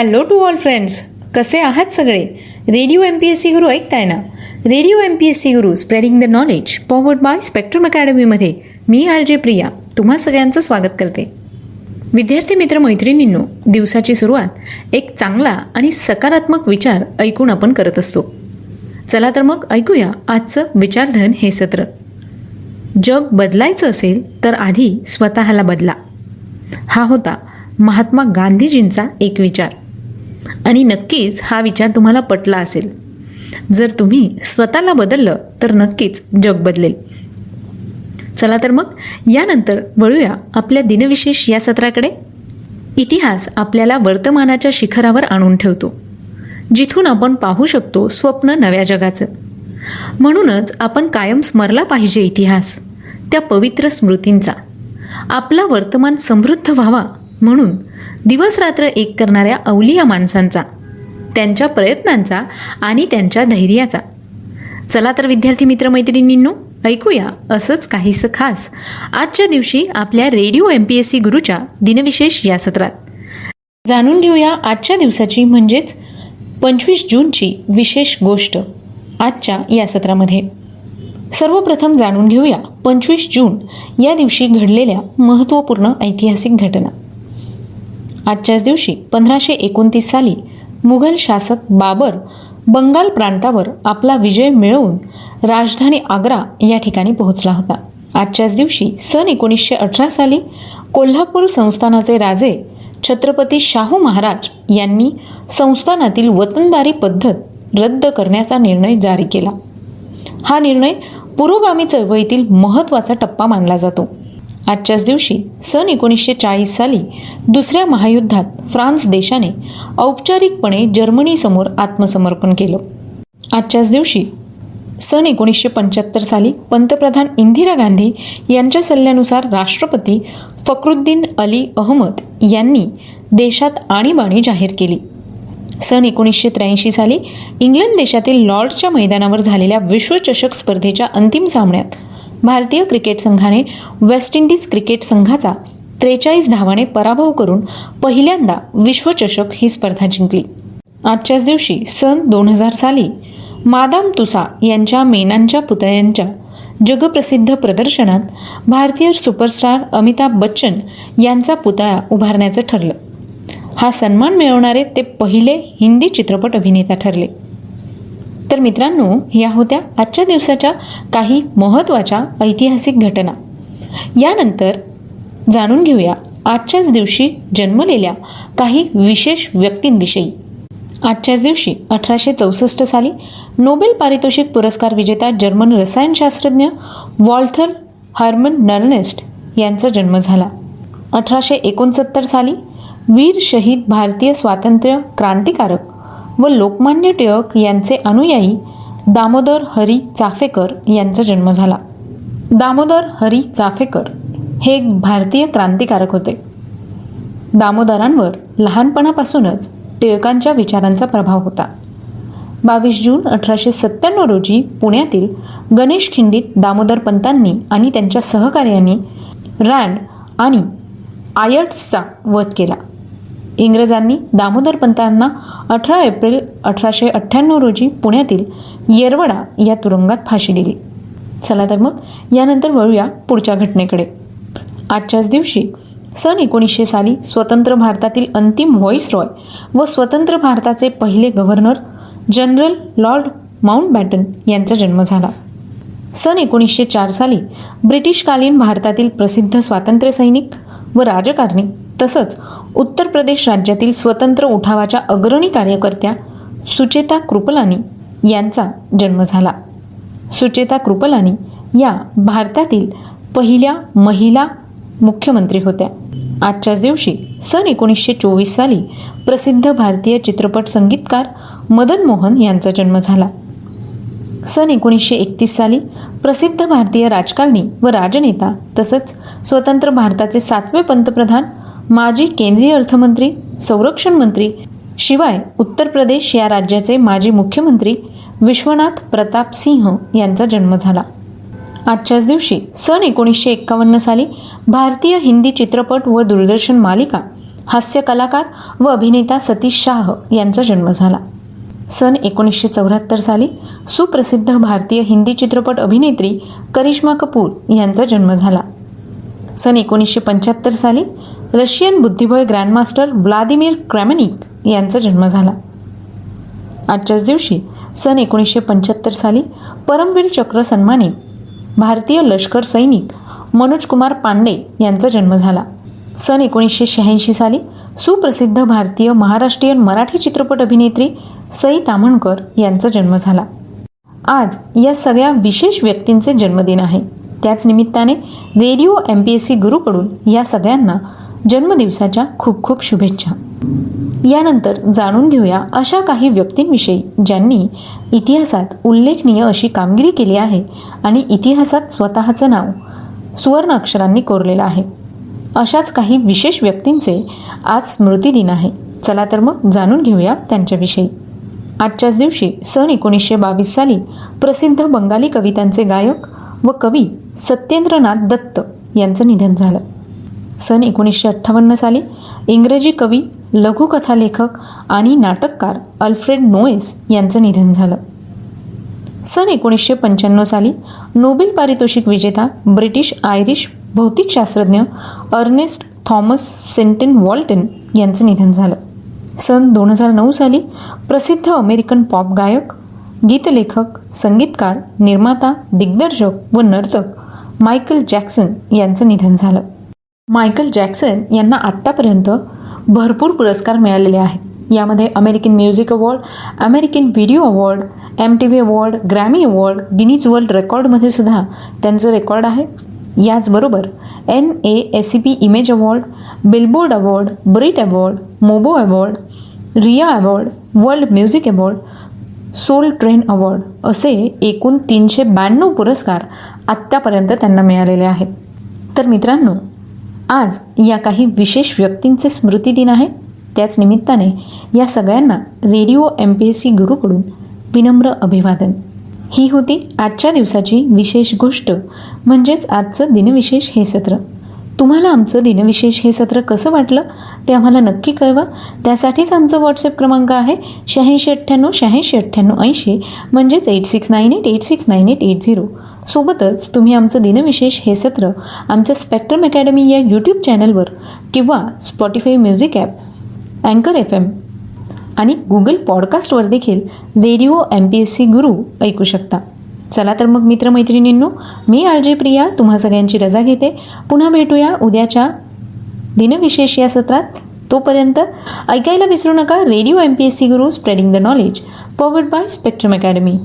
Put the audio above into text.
Hello to all friends कसे आहात सगळे? Radio M P S C Guru ऐकताय ना? Radio M P S C Guru spreading the knowledge powered by Spectrum अकॅडमीमध्ये मी R J Priya तुम्हा सगळ्यांचं स्वागत करते. विद्यार्थी मित्र मैत्रिणींनो दिवसाची सुरुवात एक चांगला आणि सकारात्मक विचार ऐकून आपण करत असतो. चला तर मग ऐकूया आजचं विचारधन हे सत्र. जग बदलायचं असेल तर आधी स्वतःला बदला. हा होता महात्मा गांधीजींचा एक विचार. आणि नक्कीच हा विचार तुम्हाला पटला असेल. जर तुम्ही स्वतःला बदललं तर नक्कीच जग बदलेल. चला तर मग यानंतर वळूया आपल्या दिनविशेष या सत्राकडे. इतिहास आपल्याला वर्तमानाच्या शिखरावर आणून ठेवतो जिथून आपण पाहू शकतो स्वप्न नव्या जगाचं. म्हणूनच आपण कायम स्मरला पाहिजे इतिहास त्या पवित्र स्मृतींचा. आपला वर्तमान समृद्ध व्हावा म्हणून दिवस रात्र एक करणाऱ्या अवलिया माणसांचा त्यांच्या प्रयत्नांचा आणि त्यांच्या धैर्याचा. चला तर विद्यार्थी मित्रमैत्रिणींनो ऐकूया असंच काहीसं खास. आजच्या दिवशी आपल्या radio M P S C गुरुच्या दिनविशेष या सत्रात. जाणून घेऊया आजच्या दिवसाची म्हणजेच पंचवीस जूनची विशेष गोष्ट आजच्या या सत्रामध्ये. सर्वप्रथम जाणून घेऊया पंचवीस जून या दिवशी घडलेल्या महत्त्वपूर्ण ऐतिहासिक घटना. आजच्याच दिवशी पंधराशे एकोणतीस साली मुघल शासक बाबर बंगाल प्रांतावर आपला विजय मिळवून राजधानी आग्रा या ठिकाणी पोहोचला होता. आजच्याच दिवशी सन एकोणीसशे अठरा साली कोल्हापूर संस्थानाचे राजे छत्रपती शाहू महाराज यांनी संस्थानातील वतनदारी पद्धत रद्द करण्याचा निर्णय जारी केला. हा निर्णय पुरोगामी चळवळीतील महत्त्वाचा टप्पा मानला जातो. आजच्याच दिवशी सन एकोणीसशे चाळीस साली दुसऱ्या महायुद्धात फ्रान्स देशाने औपचारिकपणे जर्मनीसमोर आत्मसमर्पण केलं. आजच्याच दिवशी सन एकोणीसशे पंच्याहत्तर साली पंतप्रधान इंदिरा गांधी यांच्या सल्ल्यानुसार राष्ट्रपती फखरुद्दीन अली अहमद यांनी देशात आणीबाणी जाहीर केली. सन एकोणीसशे त्र्याऐंशी साली इंग्लंड देशातील लॉर्डच्या मैदानावर झालेल्या विश्वचषक स्पर्धेच्या अंतिम सामन्यात भारतीय क्रिकेट संघाने वेस्ट इंडिज क्रिकेट संघाचा त्रेचाळीस धावाने पराभव करून पहिल्यांदा विश्वचषक ही स्पर्धा जिंकली. आजच्याच दिवशी सन दोन हजार साली मादाम तुसा यांच्या मेनांच्या पुतळ्यांच्या जगप्रसिद्ध प्रदर्शनात भारतीय सुपरस्टार अमिताभ बच्चन यांचा पुतळा उभारण्याचं ठरलं. हा सन्मान मिळवणारे ते पहिले हिंदी चित्रपट अभिनेता ठरले. तर मित्रांनो या होत्या आजच्या दिवसाच्या काही महत्त्वाच्या ऐतिहासिक घटना. यानंतर जाणून घेऊया आजच्याच दिवशी जन्मलेल्या काही विशेष व्यक्तींविषयी. आजच्याच दिवशी अठराशे चौसष्ट साली नोबेल पारितोषिक पुरस्कार विजेता जर्मन रसायनशास्त्रज्ञ वॉल्थर हर्मन नर्नेस्ट यांचा जन्म झाला. अठराशे एकोणसत्तर साली वीर शहीद भारतीय स्वातंत्र्य क्रांतिकारक व लोकमान्य टिळक यांचे अनुयायी दामोदर हरी चाफेकर यांचा जन्म झाला. दामोदर हरी चाफेकर हे एक भारतीय क्रांतिकारक होते. दामोदरांवर लहानपणापासूनच टिळकांच्या विचारांचा प्रभाव होता. बावीस जून अठराशे सत्त्याण्णव रोजी पुण्यातील गणेश खिंडीत दामोदर पंतांनी आणि त्यांच्या सहकार्यांनी रँड आणि आयट्सचा वध केला. इंग्रजांनी दामोदर पंतांना अठरा एप्रिल अठराशे अठ्ठ्याण्णव रोजी पुण्यातील येरवडा या तुरुंगात फाशी दिली. चला तर मग यानंतर वळूया पुढच्या घटनेकडे. आजच्याच दिवशी सन एकोणीसशे साली स्वतंत्र भारतातील अंतिम व्हॉइस रॉय व स्वतंत्र भारताचे पहिले गव्हर्नर जनरल लॉर्ड माउंटबॅटन यांचा जन्म झाला. सन एकोणीसशे चार साली ब्रिटिशकालीन भारतातील प्रसिद्ध स्वातंत्र्य सैनिक व राजकारणी तसंच उत्तर प्रदेश राज्यातील स्वतंत्र उठावाच्या अग्रणी कार्यकर्त्या सुचेता कृपलानी यांचा जन्म झाला. सुचेता कृपलानी या भारतातील पहिल्या महिला मुख्यमंत्री होत्या. आजच्याच दिवशी सन एकोणीसशे चोवीस साली प्रसिद्ध भारतीय चित्रपट संगीतकार मदन मोहन यांचा जन्म झाला. सन एकोणीसशे एकतीस साली प्रसिद्ध भारतीय राजकारणी व राजनेता तसंच स्वतंत्र भारताचे सातवे पंतप्रधान माजी केंद्रीय अर्थमंत्री संरक्षण मंत्री शिवाय उत्तर प्रदेश या राज्याचे माजी मुख्यमंत्री विश्वनाथ प्रताप सिंह यांचा जन्म झाला. आजच्याच दिवशी सन एकोणीसशे एक्कावन्न साली भारतीय हिंदी चित्रपट व दूरदर्शन मालिका हास्य कलाकार व अभिनेता सतीश शाह यांचा जन्म झाला. सन एकोणीसशे चौऱ्याहत्तर साली सुप्रसिद्ध भारतीय हिंदी चित्रपट अभिनेत्री करिश्मा कपूर यांचा जन्म झाला. सन एकोणीसशे पंच्याहत्तर साली रशियन बुद्धिबळ ग्रँडमास्टर व्लादिमीर क्रॅमेनिक यांचा जन्म झाला. आजच्याच दिवशी सन एकोणीसशे पंच्याहत्तर साली परमवीर चक्र सन्मानित भारतीय लष्कर सैनिक मनोज कुमार पांडे यांचा जन्म झाला. सन एकोणीसशे शहाऐंशी साली सुप्रसिद्ध भारतीय महाराष्ट्रीयन मराठी चित्रपट अभिनेत्री सई तामणकर यांचा जन्म झाला. आज या सगळ्या विशेष व्यक्तींचे जन्मदिन आहे. त्याच निमित्ताने radio M P S C गुरुकडून या सगळ्यांना जन्मदिवसाच्या खूप खूप शुभेच्छा. यानंतर जाणून घेऊया अशा काही व्यक्तींविषयी ज्यांनी इतिहासात उल्लेखनीय अशी कामगिरी केली आहे आणि इतिहासात स्वतःचं नाव सुवर्ण अक्षरांनी कोरलेलं आहे. अशाच काही विशेष व्यक्तींचे आज स्मृतिदिन आहे. चला तर मग जाणून घेऊया त्यांच्याविषयी. आजच्याच दिवशी सन एकोणीसशे बावीस साली प्रसिद्ध बंगाली कवितांचे गायक व कवी सत्येंद्रनाथ दत्त यांचं निधन झालं. सन एकोणीसशे अठ्ठावन्न साली इंग्रजी कवी लघुकथालेखक आणि नाटककार अल्फ्रेड नोएस यांचं निधन झालं. सन एकोणीसशे पंच्याण्णव साली नोबेल पारितोषिक विजेता ब्रिटिश आयरिश भौतिकशास्त्रज्ञ अर्नेस्ट थॉमस सेंटिन वॉल्टन यांचं निधन झालं. सन दोन हजार नऊ साली प्रसिद्ध अमेरिकन पॉप गायक गीतलेखक संगीतकार निर्माता दिग्दर्शक व नर्तक मायकल जॅक्सन यांचं निधन झालं. मायकल जॅक्सन यांना आत्तापर्यंत भरपूर पुरस्कार मिळालेले आहेत. यामध्ये American music award American video award M T V award Grammy award Guinness world रेकॉर्डमध्ये सुद्धा त्यांचं रेकॉर्ड आहे. याचबरोबर N A S C P image award Billboard award Brit award MOBO award Riya award world music award soul train award असे एकूण तीनशे ब्याण्णव पुरस्कार आत्तापर्यंत त्यांना मिळालेले आहेत. तर मित्रांनो आज या काही विशेष व्यक्तींचे स्मृतिदिन आहे. त्याच निमित्ताने या सगळ्यांना radio M P S C गुरुकडून विनम्र अभिवादन. ही होती आजच्या दिवसाची विशेष गोष्ट. म्हणजेच आजचं दिनविशेष हे सत्र. तुम्हाला आमचं दिनविशेष हे सत्र कसं वाटलं ते आम्हाला नक्की कळवा. त्यासाठीच आमचा व्हॉट्सअप क्रमांक आहे शहाऐंशी अठ्ठ्याण्णव शहाऐंशी अठ्ठ्याण्णव ऐंशी. म्हणजेच eight six nine eight eight six nine eight eight zero सोबतच तुम्ही आमचं दिनविशेष हे सत्र आमच्या स्पेक्ट्रम अकॅडमी या यूट्यूब चॅनलवर किंवा स्पॉटीफाय म्युझिक ॲप अँकर एफ एम आणि गुगल पॉडकास्टवर देखील radio M P S C Guru ऐकू शकता. चला तर मग मित्रमैत्रिणींनो मी आलजी प्रिया तुम्हा सगळ्यांची रजा घेते. पुन्हा भेटूया उद्याच्या दिनविशेष या सत्रात. तोपर्यंत ऐकायला विसरू नका radio M P S C Guru spreading the knowledge powered by spectrum academy